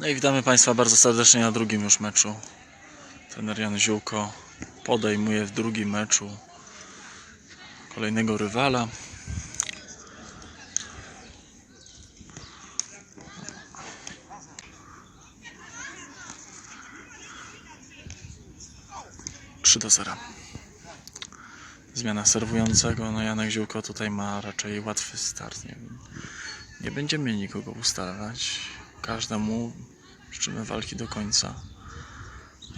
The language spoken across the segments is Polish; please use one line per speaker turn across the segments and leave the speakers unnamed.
No i witamy Państwa bardzo serdecznie na drugim już meczu. Trener Jan Ziółko podejmuje w drugim meczu kolejnego rywala. Trzy do zera. Zmiana serwującego. No Janek Ziółko tutaj ma raczej łatwy start. Nie, nie będziemy nikogo ustalać. Każdemu życzymy walki do końca.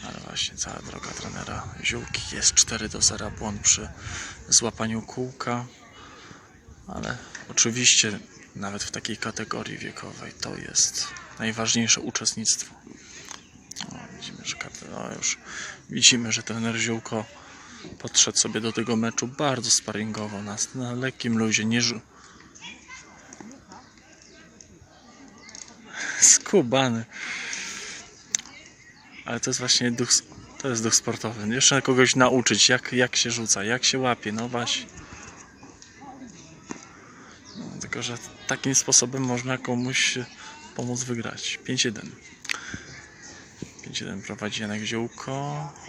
Ale właśnie cała droga trenera Ziółki jest 4 do 0. Błąd przy złapaniu kółka. Ale oczywiście nawet w takiej kategorii wiekowej to jest najważniejsze uczestnictwo. O, widzimy, że kate- o, już widzimy, że trener Ziółko podszedł sobie do tego meczu bardzo sparingowo, na, na lekkim luzie, nie skubany. Ale to jest właśnie duch, to jest duch sportowy. Jeszcze kogoś nauczyć, jak, jak się rzuca, jak się łapie, no właśnie. No, tylko, że takim sposobem można komuś pomóc wygrać. 5-1. 5-1 prowadzi Janek Ziółko.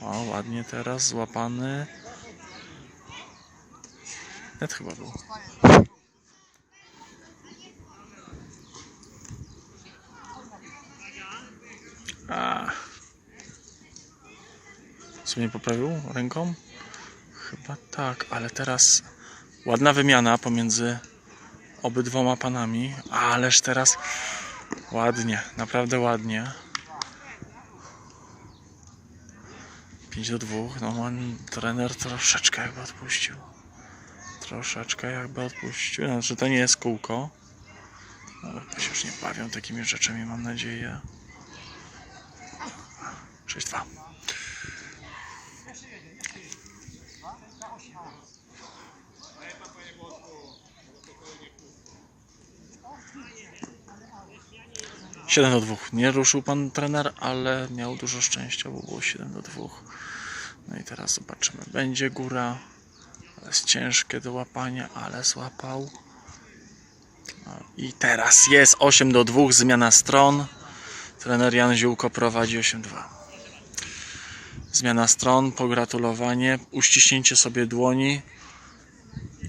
O, ładnie teraz złapany. Net chyba był. Co mnie poprawił ręką? Chyba tak, ale teraz ładna wymiana pomiędzy obydwoma panami. Ależ teraz ładnie, naprawdę ładnie. 5 do 2. No on, trener troszeczkę jakby odpuścił. Troszeczkę jakby odpuścił. Znaczy to nie jest kółko. Ale się już nie bawią takimi rzeczami, mam nadzieję. 6-2. Siedem do dwóch. Nie ruszył pan trener, ale miał dużo szczęścia, bo było 7 do 2. No i teraz zobaczymy. Będzie góra. Jest ciężkie do łapania, ale złapał. No I teraz jest 8 do 2, zmiana stron. Trener Jan Ziółko prowadzi 8-2. Zmiana stron, pogratulowanie, uściśnięcie sobie dłoni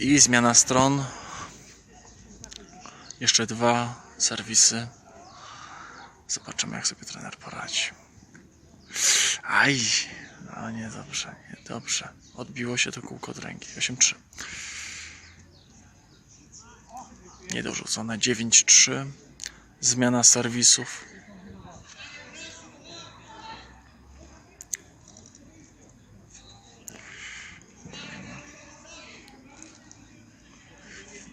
i zmiana stron. Jeszcze dwa serwisy. Zobaczymy, jak sobie trener poradzi. Aj, no nie dobrze, nie dobrze. Odbiło się to kółko od ręki. 8-3. Niedorzucone 9-3. Zmiana serwisów.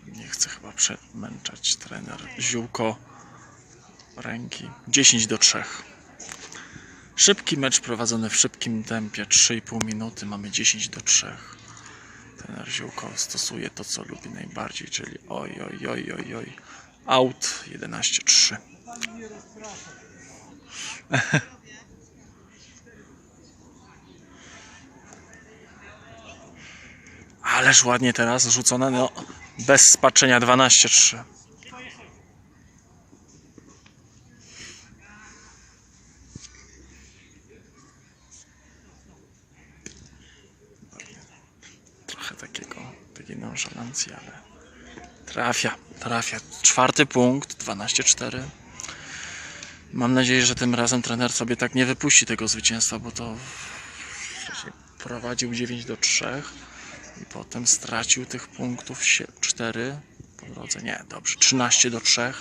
Nie chce chyba przemęczać trener Ziółko ręki. 10 do 3. Szybki mecz prowadzony w szybkim tempie. 3,5 minuty. Mamy 10 do 3. Trener Ziółko stosuje to, co lubi najbardziej, czyli oj, oj, oj, oj, oj. Out 11-3. Ależ ładnie teraz rzucone, no bez spaczenia 12-3. Trochę takiego, takiej nonszalancji, ale trafia, trafia. Czwarty punkt, 12-4. Mam nadzieję, że tym razem trener sobie tak nie wypuści tego zwycięstwa, bo to prowadził 9 do 3 i potem stracił tych punktów 4 po drodze. Nie, dobrze, 13 do 3.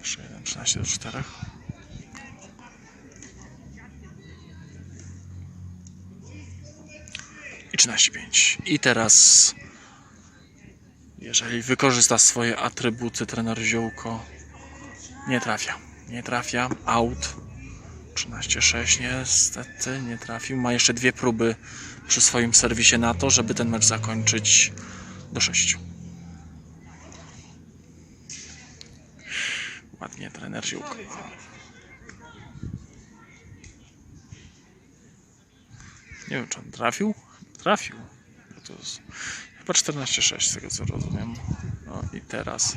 Jeszcze jeden, 13 do 4. I 13-5. I teraz, jeżeli wykorzysta swoje atrybuty trener Ziółko, nie trafia. Nie trafia. Out. 13-6 niestety nie trafił. Ma jeszcze dwie próby przy swoim serwisie na to, żeby ten mecz zakończyć do 6. Ładnie trener Ziółko. Nie wiem, czy on trafił? Trafił. To jest Chyba 14-6 z tego co rozumiem. No i teraz.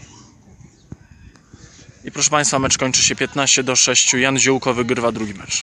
I proszę Państwa, mecz kończy się 15 do 6. Jan Ziołko wygrywa drugi mecz.